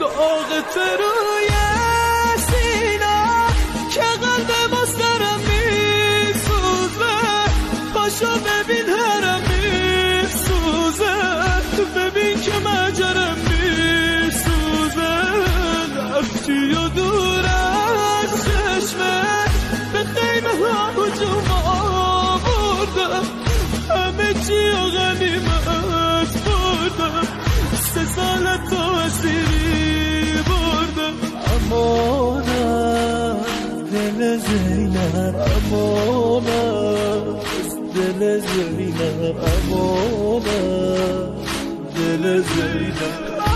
داغ روی سینا که قلب باز دارم میسوزه. پاشو ببین هرم میسوزه. ببین که مجرم میسوزه. رفتی و دور از چشمه. به قیمه ها هجوم آوردم. همه چی و غنیمت بردم. سه سال تو دل زینب امانم دل زینب امانم دل زینب